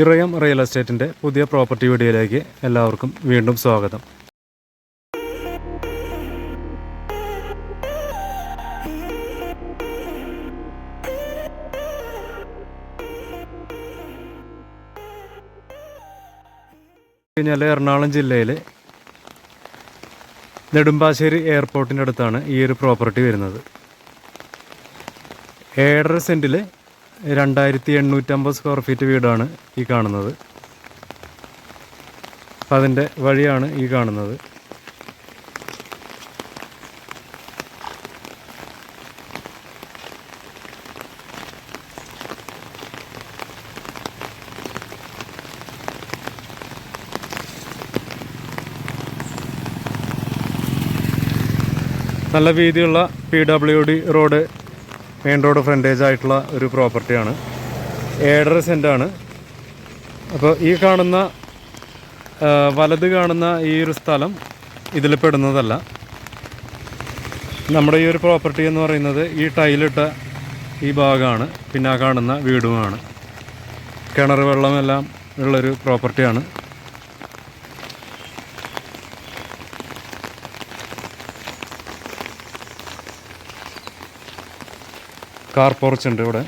ഇറയം real എസ്റ്റേറ്റിന്റെ പുതിയ property വീഡിയോയിലേക്ക് എല്ലാവർക്കും വീണ്ടും സ്വാഗതം. കഴിഞ്ഞാൽ എറണാകുളം ജില്ലയിലെ നെടുമ്പാശ്ശേരി എയർപോർട്ടിന്റെ അടുത്താണ് ഈ ഒരു പ്രോപ്പർട്ടി വരുന്നത്. ഏഴര സെന്റിൽ രണ്ടായിരത്തി എണ്ണൂറ്റമ്പത് സ്ക്വയർ ഫീറ്റ് വീടാണ് ഈ കാണുന്നത്. അപ്പം അതിന്റെ വഴിയാണ് ഈ കാണുന്നത്. നല്ല വീതിയുള്ള P W D road main road frontage ആയിട്ടുള്ള ഒരു പ്രോപ്പർട്ടിയാണ് ഏഴര സെന്റാണ് അപ്പോൾ ഈ കാണുന്ന വലത് കാണുന്ന ഈ ഒരു സ്ഥലം ഇതിൽ പെടുന്നതല്ല. നമ്മുടെ ഈ ഒരു പ്രോപ്പർട്ടി എന്ന് പറയുന്നത് ഈ ടൈലിട്ട ഈ ഭാഗമാണ്. പിന്നെ ആ കാണുന്ന വീടുമാണ്. കിണർ വെള്ളമെല്ലാം ഉള്ളൊരു പ്രോപ്പർട്ടിയാണ് കാർ പോർച്ച് ഉണ്ട് ഇവിടെ.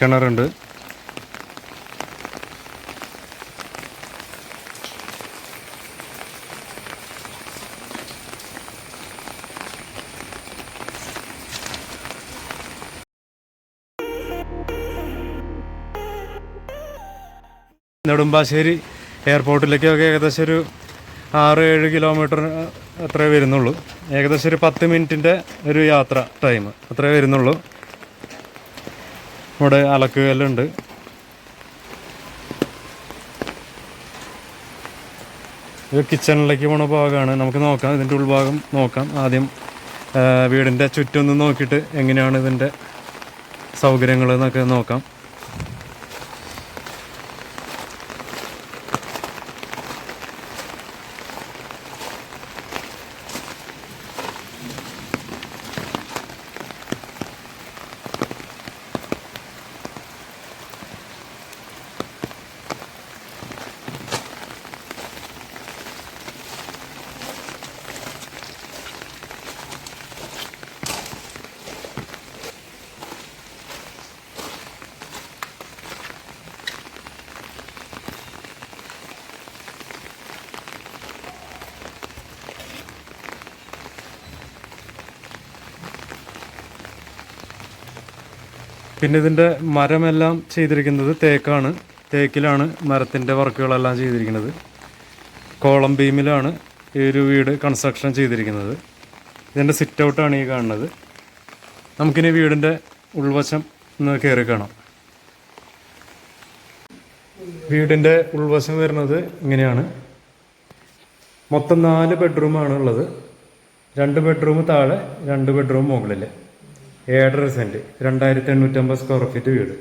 കിണറുണ്ട്. നെടുമ്പാശ്ശേരി എയർപോർട്ടിലേക്കൊക്കെ ഏകദേശം ഒരു ആറ് ഏഴ് കിലോമീറ്റർ അത്രേ വരുന്നുള്ളൂ. ഏകദേശം ഒരു പത്ത് മിനിറ്റിന്റെ ഒരു യാത്ര ടൈം അത്രേ വരുന്നുള്ളൂ. ഇവിടെ അലക്കുകല്ലുണ്ട്. ഇത് കിച്ചണിലേക്ക് പോണ ഭാഗമാണ്. നമുക്ക് നോക്കാം. ഇതിന്റെ ഉൾഭാഗം നോക്കാം. ആദ്യം വീടിന്റെ ചുറ്റൊന്ന് നോക്കിയിട്ട് എങ്ങനെയാണ് ഇതിന്റെ സൗകര്യങ്ങൾ എന്നൊക്കെ നോക്കാം. പിന്നെ ഇതിന്റെ മരമെല്ലാം ചെയ്തിരിക്കുന്നത് തേക്കാണ്. തേക്കിലാണ് മരത്തിന്റെ വർക്കുകളെല്ലാം ചെയ്തിരിക്കുന്നത്. കോളം ബീമിലാണ് ഈ ഒരു വീട് കൺസ്ട്രക്ഷൻ ചെയ്തിരിക്കുന്നത്. ഇതിന്റെ സിറ്റ് ഔട്ടാണ് ഈ കാണുന്നത്. നമുക്കിനി വീടിന്റെ ഉൾവശം ഒന്ന് കയറി കാണാം. വീടിന്റെ ഉൾവശം വരുന്നത് ഇങ്ങനെയാണ്. മൊത്തം നാല് ബെഡ്റൂമാണ് ഉള്ളത്. രണ്ട് ബെഡ്റൂം താഴെ രണ്ട് ബെഡ്റൂം മുകളിൽ ഏഴര സെന്റ് രണ്ടായിരത്തി എണ്ണൂറ്റമ്പത് സ്ക്വയർ ഫീറ്റ് വീട്.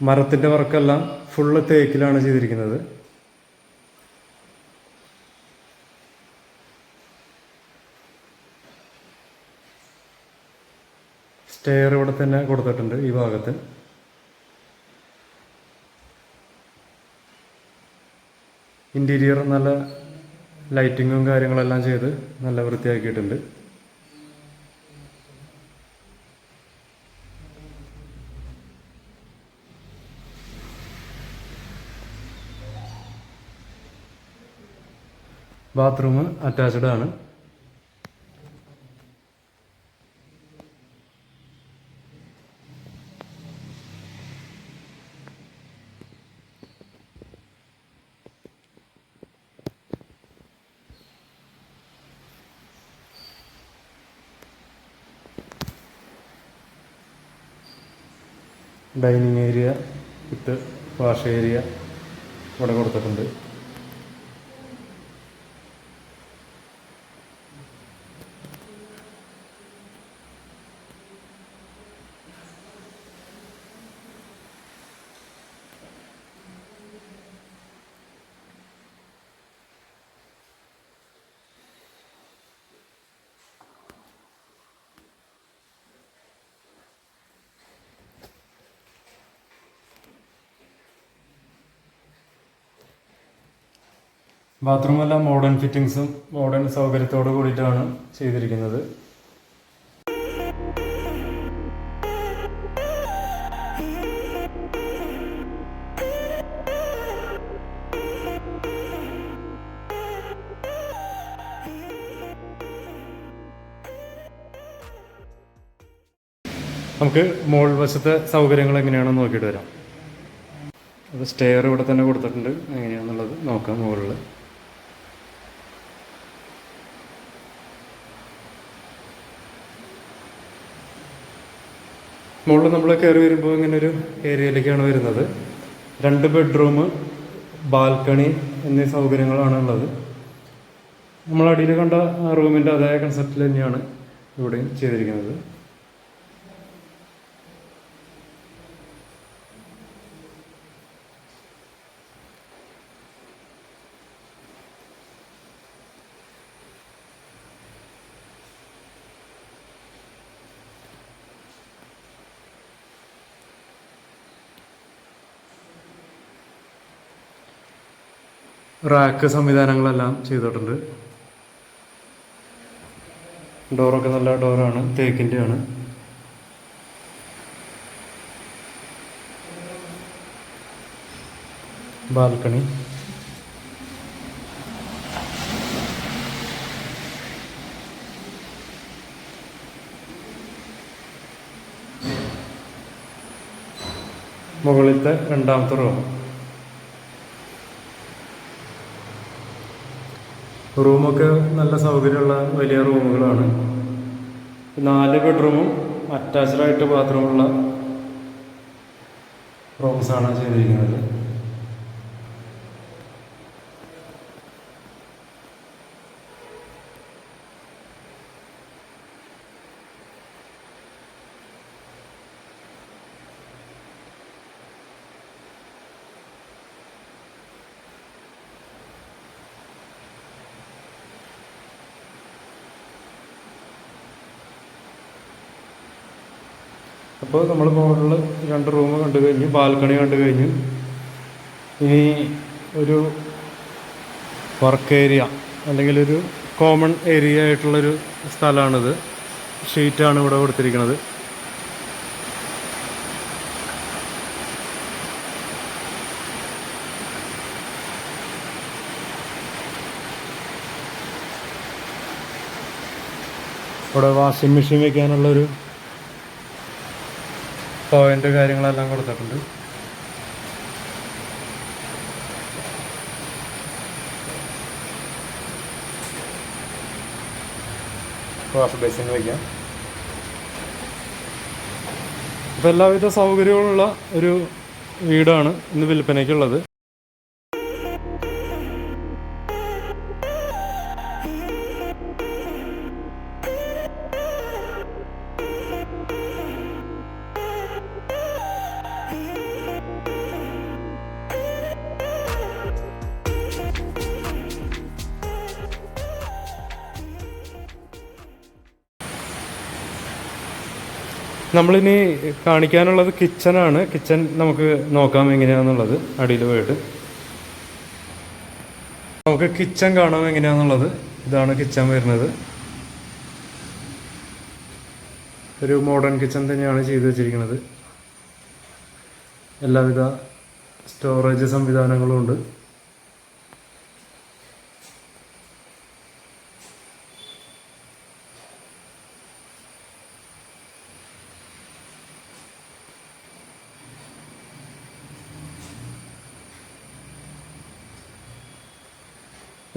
മരത്തിന്റെ വർക്കെല്ലാം ഫുള്ള് തേക്കിലാണ് ചെയ്തിരിക്കുന്നത്. സ്റ്റെയർ ഇവിടെ തന്നെ കൊടുത്തിട്ടുണ്ട് ഈ ഭാഗത്ത്. ഇന്റീരിയർ നല്ല ലൈറ്റിങ്ങും കാര്യങ്ങളെല്ലാം ചെയ്ത് നല്ല വൃത്തിയാക്കിയിട്ടുണ്ട്. ബാത്റൂം അറ്റാച്ച്ഡ് ആണ്. Dining area with wash area ഇവിടെ കൊടുത്തിട്ടുണ്ട്. ബാത്റൂം എല്ലാം മോഡേൺ ഫിറ്റിങ്സും മോഡേൺ സൗകര്യത്തോട് കൂടിയിട്ടാണ് ചെയ്തിരിക്കുന്നത്. നമുക്ക് മോൾ വശത്തെ സൗകര്യങ്ങൾ എങ്ങനെയാണെന്ന് നോക്കിയിട്ട് വരാം. അത് സ്റ്റെയർ ഇവിടെ തന്നെ കൊടുത്തിട്ടുണ്ട്. എങ്ങനെയാണെന്നുള്ളത് നോക്കാം മുകളിൽ മുകളിൽ നമ്മൾ കയറി വരുമ്പോൾ ഇങ്ങനെ ഒരു ഏരിയയിലേക്കാണ് വരുന്നത്. രണ്ട് ബെഡ്റൂം ബാൽക്കണി എന്നീ സൗകര്യങ്ങളാണ് ഉള്ളത്. നമ്മൾ അടിയിൽ കണ്ട റൂമിന്റെ അതേ കൺസെപ്റ്റിൽ തന്നെയാണ് ഇവിടെയും ചെയ്തിരിക്കുന്നത്. റാക്ക് സംവിധാനങ്ങളെല്ലാം ചെയ്തിട്ടുണ്ട്. ഡോറൊക്കെ നല്ല ഡോറാണ് തേക്കിന്റെ ആണ് ബാൽക്കണി. മുകളിലത്തെ രണ്ടാമത്തെ റൂം. റൂമൊക്കെ നല്ല സൗകര്യമുള്ള വലിയ റൂമുകളാണ്. നാല് ബെഡ്റൂമും അറ്റാച്ച്ഡായിട്ട് ബാത്റൂമുള്ള റൂംസാണ് ചെയ്തിരിക്കുന്നത്. അപ്പോൾ നമ്മൾ മുകളിൽ രണ്ട് റൂം കണ്ടു കഴിഞ്ഞു ബാൽക്കണി കണ്ടു കഴിഞ്ഞു. ഇനി ഒരു വർക്ക് ഏരിയ അല്ലെങ്കിൽ ഒരു കോമൺ ഏരിയ ആയിട്ടുള്ളൊരു സ്ഥലമാണിത്. ഷീറ്റാണ് ഇവിടെ കൊടുത്തിരിക്കുന്നത്. ഇവിടെ വാഷിംഗ് മെഷീൻ വെക്കാനുള്ളൊരു പോയിന്റ് കാര്യങ്ങളെല്ലാം കൊടുത്തിട്ടുണ്ട്. വാഷ് വയ്ക്കാം. അപ്പോൾ എല്ലാവിധ സൗകര്യങ്ങളുള്ള ഒരു വീടാണ് ഇന്ന് വിൽപ്പനയ്ക്കുള്ളത്. നമ്മളിനി കാണിക്കാനുള്ളത് കിച്ചനാണ്. കിച്ചൻ നമുക്ക് നോക്കാം എങ്ങനെയാണെന്നുള്ളത് അടിയിൽ പോയിട്ട്. നമുക്ക് കിച്ചൺ കാണാം എങ്ങനെയാണെന്നുള്ളത് ഇതാണ് കിച്ചൺ വരുന്നത്. ഒരു മോഡേൺ കിച്ചൺ തന്നെയാണ് ചെയ്തു വെച്ചിരിക്കുന്നത്. എല്ലാവിധ സ്റ്റോറേജ് സംവിധാനങ്ങളും ഉണ്ട്.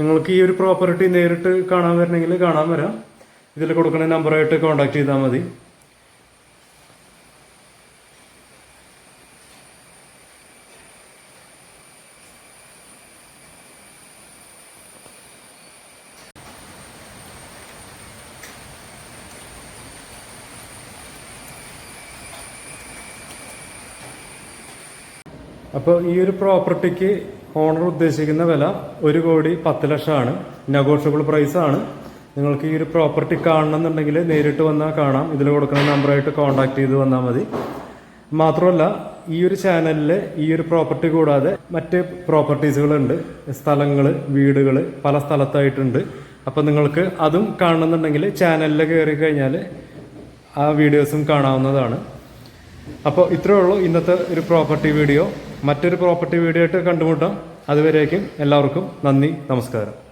നിങ്ങൾക്ക് ഈ ഒരു പ്രോപ്പർട്ടി നേരിട്ട് കാണാൻ വരണമെങ്കിൽ കാണാൻ വരാം. ഇതിൽ കൊടുക്കുന്ന നമ്പറായിട്ട് കോൺടാക്ട് ചെയ്താൽ മതി. അപ്പോൾ ഈ ഒരു പ്രോപ്പർട്ടിക്ക് ഓണർ ഉദ്ദേശിക്കുന്ന വില ഒരു കോടി പത്ത് ലക്ഷമാണ്. നെഗോഷ്യബിൾ ആണ്. നിങ്ങൾക്ക് ഈ ഒരു പ്രോപ്പർട്ടി കാണണമെന്നുണ്ടെങ്കിൽ നേരിട്ട് വന്നാൽ കാണാം. ഇതിൽ കൊടുക്കുന്ന നമ്പറായിട്ട് കോൺടാക്ട് ചെയ്ത് വന്നാൽ മതി. മാത്രമല്ല ഈ ഒരു ചാനലിൽ ഈ ഒരു പ്രോപ്പർട്ടി കൂടാതെ മറ്റ് പ്രോപ്പർട്ടീസുകളുണ്ട് സ്ഥലങ്ങൾ വീടുകൾ പല സ്ഥലത്തായിട്ടുണ്ട്. അപ്പം നിങ്ങൾക്ക് അതും കാണണമെന്നുണ്ടെങ്കിൽ ചാനലിൽ കയറി കഴിഞ്ഞാൽ ആ വീഡിയോസും കാണാവുന്നതാണ്. അപ്പോൾ ഇത്രയേ ഉള്ളൂ ഇന്നത്തെ ഒരു പ്രോപ്പർട്ടി വീഡിയോ മറ്റൊരു പ്രോപ്പർട്ടി വീഡിയോ ആയിട്ട് കണ്ടുമുട്ടാം. അതുവരേക്കും എല്ലാവർക്കും നന്ദി നമസ്കാരം.